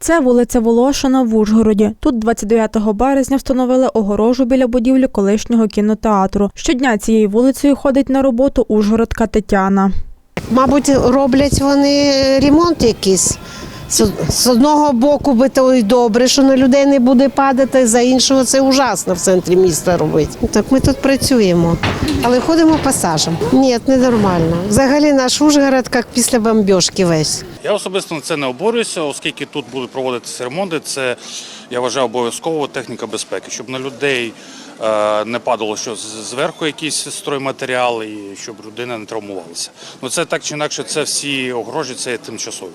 Це вулиця Волошина в Ужгороді. Тут 29 березня встановили огорожу біля будівлі колишнього кінотеатру. Щодня цією вулицею ходить на роботу Ужгородка Тетяна. Мабуть, роблять вони ремонт якийсь. З- одного боку би то й добре, що на людей не буде падати, за іншого це ужасно в центрі міста робити. Так ми тут працюємо, але ходимо пасажем. Ні, не нормально. Взагалі наш Ужгород як після бомбіжки весь. Я особисто на це не обурююся, оскільки тут будуть проводитися ремонти. Це я вважаю обов'язково техніка безпеки, щоб на людей не падало що зверху якісь стройматеріали і щоб людина не травмувалася. Ну це так чи інакше, це всі огорожі, це є тимчасові.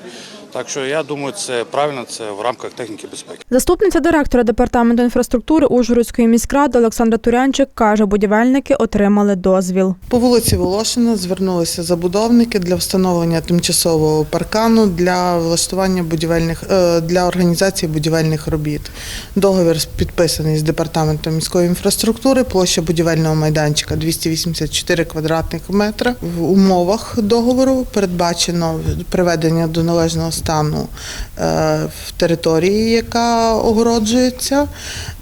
Так що я думаю, це правильно, це в рамках техніки безпеки. Заступниця директора департаменту інфраструктури Ужгородської міськради Олександра Турянчик каже, будівельники отримали дозвіл. По вулиці Волошина звернулися забудовники для встановлення тимчасового паркану для влаштування будівельних е, для організації будівельних робіт. Договір підписаний з департаментом міської інфраструктури. Площа будівельного майданчика 284 квадратних метри. В умовах договору передбачено приведення до належного стану е, в території, яка огороджується.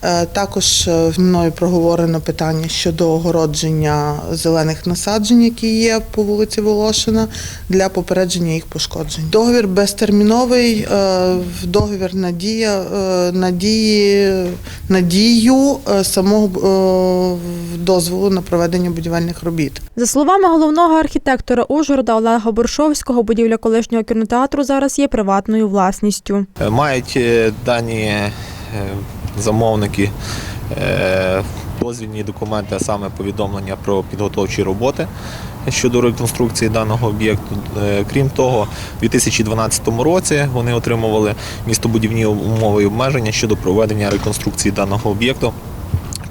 Е, Також е, мною проговорено питання щодо огородження зелених насаджень, які є по вулиці Волошина, для попередження їх пошкоджень. Договір безтерміновий, договір надія надії надію самого дозволу на проведення будівельних робіт. За словами головного архітектора Ужгорода Олега Боршовського, будівля колишнього кінотеатру зараз є приватною власністю. Е, Мають е, дані е, замовники е, дозвільні документи, а саме повідомлення про підготовчі роботи щодо реконструкції даного об'єкту. Е, Крім того, у 2012 році вони отримували містобудівні умови і обмеження щодо проведення реконструкції даного об'єкту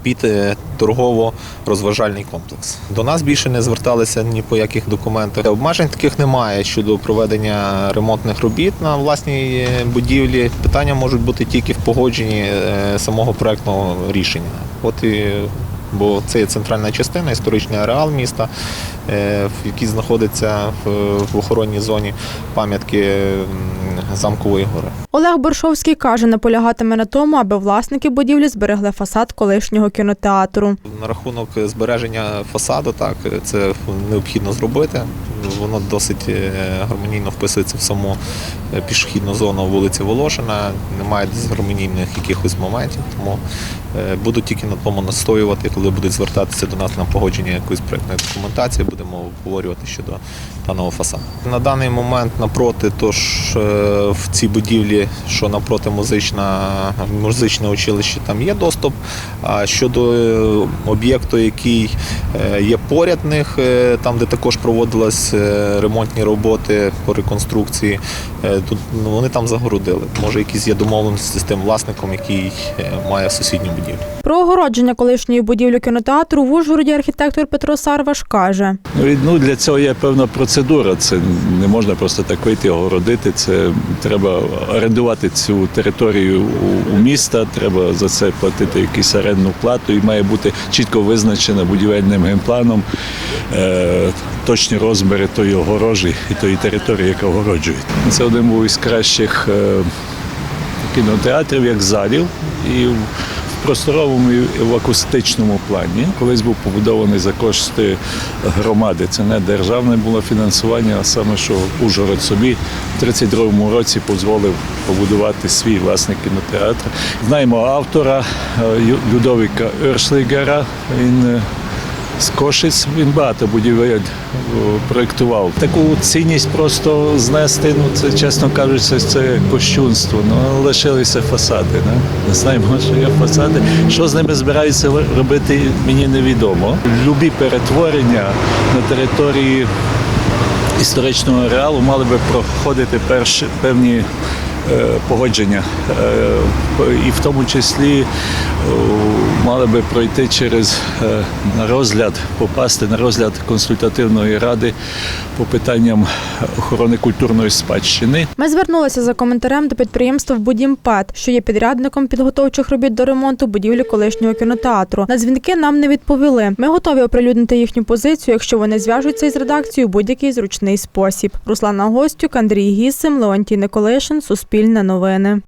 під е, торгово-розважальний комплекс. До нас більше не зверталися ні по яких документах. Обмежень таких немає щодо проведення ремонтних робіт на власній е, будівлі. Питання можуть бути тільки в погодженні е, самого проектного рішення. От і Бо це є центральна частина, історичний ареал міста, е, в якій знаходиться в, охоронній зоні пам'ятки замкової гори. Олег Боршовський каже, наполягатиме на тому, аби власники будівлі зберегли фасад колишнього кінотеатру. На рахунок збереження фасаду, так це необхідно зробити. Воно досить е, гармонійно вписується в саму е, пішохідну зону вулиці Волошина. Немає дисгармонійних якихось моментів, тому буду тільки на тому настоювати, коли будуть звертатися до нас на погодження якоїсь проєктної документації, будемо обговорювати щодо даного фасаду. На даний момент напроти, тож е, в цій будівлі, що напроти музична, музичне училище, там є доступ. А щодо е, об'єкту, який е, є поряд них, е, там, де також проводились е, ремонтні роботи по реконструкції, е, тут ну, вони там загородили. Може, якісь є домовленості з тим власником, який е, має сусідню будівлю. Про огородження колишньої будівлі кінотеатру в Ужгороді архітектор Петро Сарваш каже. Ну, і, Ну, для цього є певна процедура. Це не можна просто так вийти і огородити. Це треба орендувати цю територію у, міста, треба за це платити якусь орендну плату, і має бути чітко визначено будівельним генпланом е, точні розміри тої огорожі і тої території, яка огороджує. Це один був із кращих е, кінотеатрів, як залів. І просторовому і в акустичному плані. Колись був побудований за кошти громади. Це не державне було фінансування, а саме що Ужгород собі в 32-му році дозволив побудувати свій власний кінотеатр. Знаємо автора е, Людовіка Ершлігера. Він е, з Кошиць він багато будівель проєктував. Таку цінність просто знести, ну це чесно кажучи, це кощунство. Ну лишилися фасади. Не, знаємо, що є фасади. Що з ними збираються робити, мені невідомо. Любі перетворення на території історичного ареалу мали би проходити перші певні. Е, Погодження, Е, і в тому числі мали би пройти через е, розгляд, попасти на розгляд консультативної ради по питанням охорони культурної спадщини. Ми звернулися за коментарем до підприємства «Будімпет», що є підрядником підготовчих робіт до ремонту будівлі колишнього кінотеатру. На дзвінки нам не відповіли. Ми готові оприлюднити їхню позицію, якщо вони зв'яжуться із редакцією у будь-який зручний спосіб. Руслана Гостюк, Андрій Гісим, Леонтій Николишин, Суспільне новини.